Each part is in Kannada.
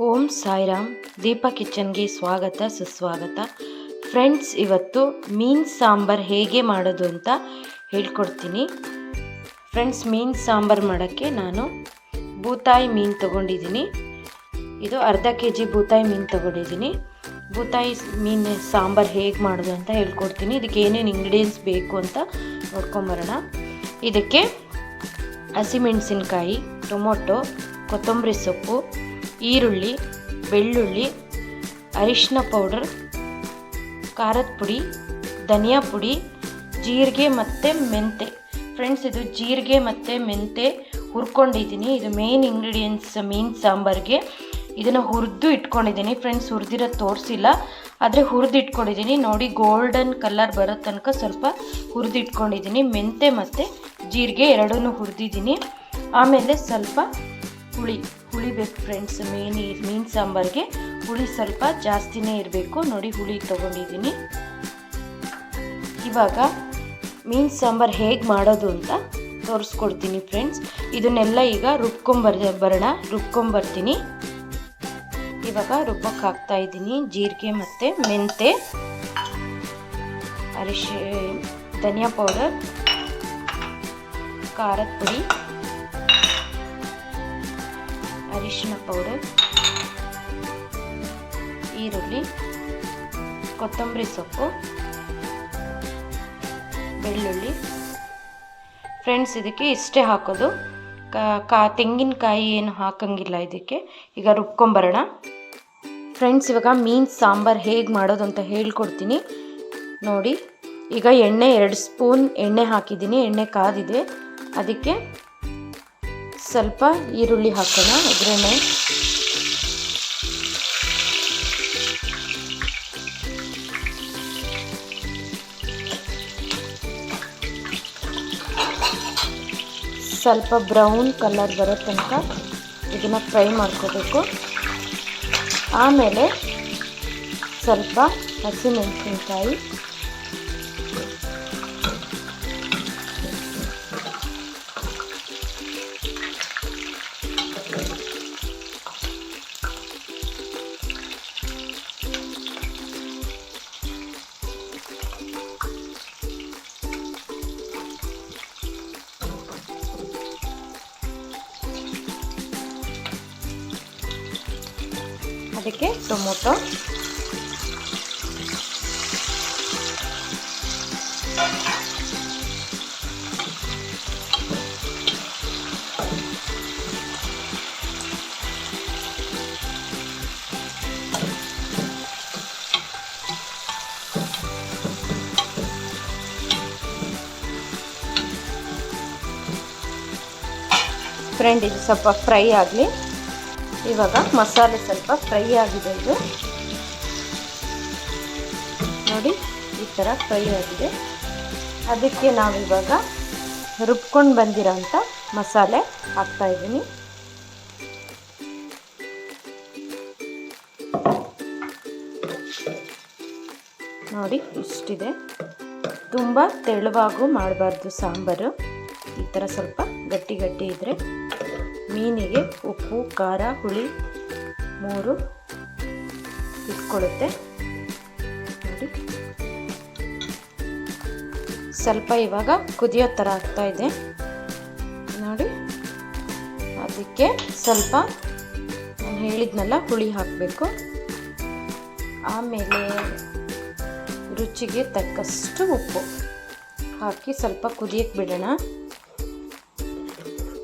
ಓಂ ಸಾಯಿರಾಮ್, ದೀಪಾ ಕಿಚನ್ಗೆ ಸ್ವಾಗತ, ಸುಸ್ವಾಗತ. ಫ್ರೆಂಡ್ಸ್, ಇವತ್ತು ಮೀನು ಸಾಂಬಾರು ಹೇಗೆ ಮಾಡೋದು ಅಂತ ಹೇಳ್ಕೊಡ್ತೀನಿ. ಫ್ರೆಂಡ್ಸ್, ಮೀನು ಸಾಂಬಾರು ಮಾಡೋಕ್ಕೆ ನಾನು ಬೂತಾಯಿ ಮೀನು ತೊಗೊಂಡಿದ್ದೀನಿ. ಇದು ಅರ್ಧ ಕೆ ಜಿ ಬೂತಾಯಿ ಮೀನು ತೊಗೊಂಡಿದ್ದೀನಿ. ಬೂತಾಯಿ ಮೀನು ಸಾಂಬಾರು ಹೇಗೆ ಮಾಡೋದು ಅಂತ ಹೇಳ್ಕೊಡ್ತೀನಿ. ಇದಕ್ಕೆ ಏನೇನು ಇಂಗ್ರೀಡಿಯೆಂಟ್ಸ್ ಬೇಕು ಅಂತ ನೋಡ್ಕೊಂಬರೋಣ ಇದಕ್ಕೆ ಹಸಿಮೆಣಸಿನ್ಕಾಯಿ, ಟೊಮೊಟೊ, ಕೊತ್ತಂಬರಿ ಸೊಪ್ಪು ಈರುಳ್ಳಿ, ಬೆಳ್ಳುಳ್ಳಿ, ಅರಿಶಿನ ಪೌಡರ್, ಖಾರದ ಪುಡಿ, ಧನಿಯಾ ಪುಡಿ, ಜೀರಿಗೆ ಮತ್ತು ಮೆಂತೆ. ಫ್ರೆಂಡ್ಸ್ ಇದು ಜೀರಿಗೆ ಮತ್ತು ಮೆಂತೆ ಹುರ್ಕೊಂಡಿದ್ದೀನಿ. ಇದು ಮೇನ್ ಇಂಗ್ರೀಡಿಯೆಂಟ್ಸ್ ಮೀನು ಸಾಂಬಾರಿಗೆ. ಇದನ್ನು ಹುರಿದು ಇಟ್ಕೊಂಡಿದ್ದೀನಿ. ಫ್ರೆಂಡ್ಸ್ ಹುರಿದಿರೋದು ತೋರಿಸಿಲ್ಲ. ಆದರೆ ಹುರಿದು ಇಟ್ಕೊಂಡಿದ್ದೀನಿ. ನೋಡಿ ಗೋಲ್ಡನ್ ಕಲರ್ ಬರೋ ತನಕ ಸ್ವಲ್ಪ ಹುರಿದು ಇಟ್ಕೊಂಡಿದ್ದೀನಿ. ಮೆಂತೆ ಮತ್ತು ಜೀರಿಗೆ ಎರಡೂ ಹುರಿದಿದ್ದೀನಿ. ಆಮೇಲೆ ಸ್ವಲ್ಪ ಹುಳಿ. ಹುಳಿ ಬೇಕು ಫ್ರೆಂಡ್ಸ್ ಮೇನ್ ಮೀನು ಸಾಂಬಾರಿಗೆ ಹುಳಿ ಸ್ವಲ್ಪ ಜಾಸ್ತಿನೇ ಇರಬೇಕು. ನೋಡಿ ಹುಳಿ ತೊಗೊಂಡಿದ್ದೀನಿ. ಇವಾಗ ಮೀನು ಸಾಂಬಾರು ಹೇಗೆ ಮಾಡೋದು ಅಂತ ತೋರಿಸ್ಕೊಡ್ತೀನಿ ಫ್ರೆಂಡ್ಸ್ ಇದನ್ನೆಲ್ಲ ಈಗ ರುಬ್ಕೊಂಬರ್ ಬರೋಣ. ರುಬ್ಕೊಂಬರ್ತೀನಿ. ಇವಾಗ ರುಬ್ಬಕ್ಕೆ ಹಾಕ್ತಾ ಇದ್ದೀನಿ. ಜೀರಿಗೆ ಮತ್ತು ಮೆಂತೆ ಅರಿಶಿ ಧನಿಯಾ ಪೌಡರ್ ಖಾರದ ಪುಡಿ. ಅರಿಶಿನ ಪೌಡರ್ ಈರುಳ್ಳಿ, ಕೊತ್ತಂಬರಿ ಸೊಪ್ಪು, ಬೆಳ್ಳುಳ್ಳಿ. ಫ್ರೆಂಡ್ಸ್ ಇದಕ್ಕೆ ಇಷ್ಟೇ ಹಾಕೋದು. ಕಾ ತೆಂಗಿನಕಾಯಿ ಏನು ಹಾಕಂಗಿಲ್ಲ ಇದಕ್ಕೆ. ಈಗ ರುಬ್ಕೊಂಬರೋಣ. ಫ್ರೆಂಡ್ಸ್ ಇವಾಗ ಮೀನು ಸಾಂಬಾರು ಹೇಗೆ ಮಾಡೋದು ಅಂತ ಹೇಳ್ಕೊಡ್ತೀನಿ. ನೋಡಿ, ಈಗ ಎಣ್ಣೆ ಎರಡು ಸ್ಪೂನ್ ಎಣ್ಣೆ ಹಾಕಿದ್ದೀನಿ. ಎಣ್ಣೆ ಕಾದಿದೆ. ಅದಕ್ಕೆ ಸ್ವಲ್ಪ ಈರುಳ್ಳಿ ಹಾಕೋಣ ಒಗ್ಗರಣೆ. ಸ್ವಲ್ಪ ಬ್ರೌನ್ ಕಲರ್ ಬರೋ ತನಕ ಇದನ್ನು ಫ್ರೈ ಮಾಡ್ಕೋಬೇಕು. ಆಮೇಲೆ ಸ್ವಲ್ಪ ಹಸಿಮೆಣಸಿನ್ಕಾಯಿ. ಅದಕ್ಕೆ ಟೊಮೊಟೊ. ಫ್ರೆಂಡ್ ಇದು ಸ್ವಲ್ಪ ಫ್ರೈ ಆಗಲಿ. ಇವಾಗ ಮಸಾಲೆ ಸ್ವಲ್ಪ ಫ್ರೈ ಆಗಿದೆ ಇದು. ನೋಡಿ, ಈ ಥರ ಫ್ರೈ ಆಗಿದೆ. ಅದಕ್ಕೆ ನಾವಿವಾಗ ರುಬ್ಕೊಂಡು ಬಂದಿರೋ ಅಂಥ ಮಸಾಲೆ ಹಾಕ್ತಾಯಿದ್ದೀನಿ ನೋಡಿ, ಇಷ್ಟಿದೆ. ತುಂಬ ತೆಳುವಾಗೂ ಮಾಡಬಾರ್ದು ಸಾಂಬಾರು. ಈ ಥರ ಸ್ವಲ್ಪ ಗಟ್ಟಿ ಗಟ್ಟಿ ಇದ್ದರೆ ಮೀನಿಗೆ ಉಪ್ಪು, ಖಾರ, ಹುಳಿ ಮೂರು ಇಟ್ಕೊಳ್ಳುತ್ತೆ. ನೋಡಿ. ಸ್ವಲ್ಪ ಇವಾಗ ಕುದಿಯೋ ಥರ ಆಗ್ತಾ ಇದೆ. ನೋಡಿ. ಅದಕ್ಕೆ ಸ್ವಲ್ಪ ನಾನು ಹೇಳಿದ್ನಲ್ಲ, ಹುಳಿ ಹಾಕಬೇಕು. ಆಮೇಲೆ ರುಚಿಗೆ ತಕ್ಕಷ್ಟು ಉಪ್ಪು ಹಾಕಿ ಸ್ವಲ್ಪ ಕುದಿಯಕ್ಕೆ ಬಿಡೋಣ.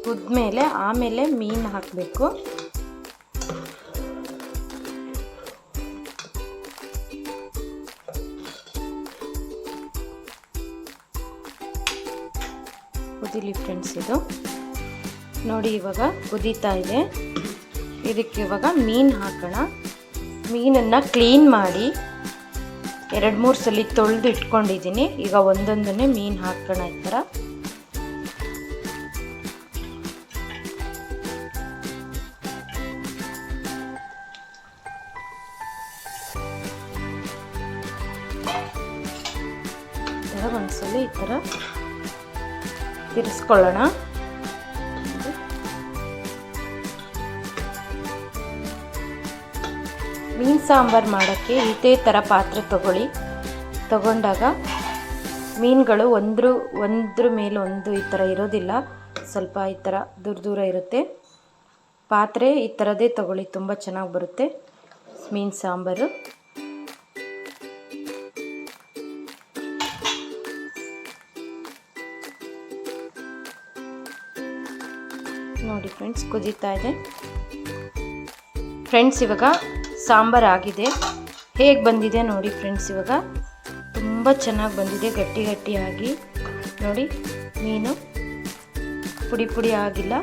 ಕುದ್ಮೇಲೆ ಆಮೇಲೆ ಮೀನು ಹಾಕಬೇಕು. ಕುದಿಲಿ ಫ್ರೆಂಡ್ಸ್ ಇದು. ನೋಡಿ ಇವಾಗ ಕುದೀತಾ ಇದೆ. ಇದಕ್ಕೆ ಇವಾಗ ಮೀನು ಹಾಕೋಣ. ಮೀನನ್ನು ಕ್ಲೀನ್ ಮಾಡಿ ಎರಡು ಮೂರು ಸಲ ತೊಳೆದು ಇಟ್ಕೊಂಡಿದ್ದೀನಿ ಈಗ ಒಂದೊಂದನ್ನೇ ಮೀನು ಹಾಕೋಣ ಈ ಥರ. ಥರ ಒಂದ್ಸಲ ಈ ಥರ ತಿರ್ಸ್ಕೊಳ್ಳೋಣ ಮೀನು ಸಾಂಬಾರು ಮಾಡೋಕ್ಕೆ ಇದೇ ಥರ ಪಾತ್ರೆ ತಗೊಳ್ಳಿ. ತಗೊಂಡಾಗ ಮೀನುಗಳು ಒಂದ್ರು, ಒಂದ್ರ ಮೇಲೆ ಒಂದು ಈ ಥರ ಇರೋದಿಲ್ಲ. ಸ್ವಲ್ಪ ಈ ಥರ ದೂರ ದೂರ ಇರುತ್ತೆ. ಪಾತ್ರೆ ಈ ಥರದೇ ತಗೊಳ್ಳಿ, ತುಂಬ ಚೆನ್ನಾಗಿ ಬರುತ್ತೆ ಮೀನು ಸಾಂಬಾರು. ಫ್ರೆಂಡ್ಸ್ ಕುದೀತಾ ಇದೆ. ಫ್ರೆಂಡ್ಸ್, ಇವಾಗ ಸಾಂಬಾರು ಆಗಿದೆ. ಹೇಗೆ ಬಂದಿದೆ ನೋಡಿ ಫ್ರೆಂಡ್ಸ್, ಇವಾಗ ತುಂಬ ಚೆನ್ನಾಗಿ ಬಂದಿದೆ, ಗಟ್ಟಿ ಗಟ್ಟಿಯಾಗಿ. ನೋಡಿ, ಮೀನು ಪುಡಿ ಪುಡಿ ಆಗಿಲ್ಲ,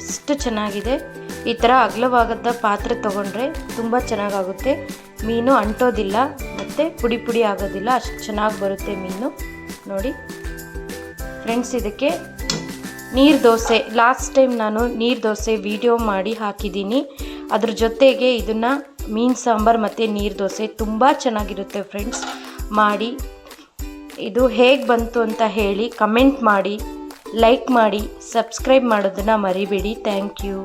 ಎಷ್ಟು ಚೆನ್ನಾಗಿದೆ. ಈ ಥರ ಅಗಲವಾಗದ ಪಾತ್ರೆ ತೊಗೊಂಡ್ರೆ ತುಂಬ ಚೆನ್ನಾಗಾಗುತ್ತೆ. ಮೀನು ಅಂಟೋದಿಲ್ಲ, ಮತ್ತು ಪುಡಿ ಪುಡಿ ಆಗೋದಿಲ್ಲ, ಅಷ್ಟು ಚೆನ್ನಾಗಿ ಬರುತ್ತೆ ಮೀನು. ನೋಡಿ, ಫ್ರೆಂಡ್ಸ್, ಇದಕ್ಕೆ ನೀರು ದೋಸೆ. ಲಾಸ್ಟ್ ಟೈಮ್ ನಾನು ನೀರು ದೋಸೆ ವಿಡಿಯೋ ಮಾಡಿ ಹಾಕಿದ್ದೀನಿ. ಅದ್ರ ಜೊತೆಗೆ ಇದನ್ನು ಮೀನು ಸಾಂಬಾರು ಮತ್ತು ನೀರು ದೋಸೆ ತುಂಬ ಚೆನ್ನಾಗಿರುತ್ತೆ ಫ್ರೆಂಡ್ಸ್ ಮಾಡಿ, ಇದು ಹೇಗೆ ಬಂತು ಅಂತ ಹೇಳಿ ಕಮೆಂಟ್ ಮಾಡಿ ಲೈಕ್ ಮಾಡಿ ಸಬ್ಸ್ಕ್ರೈಬ್ ಮಾಡೋದನ್ನು ಮರಿಬೇಡಿ. Thank you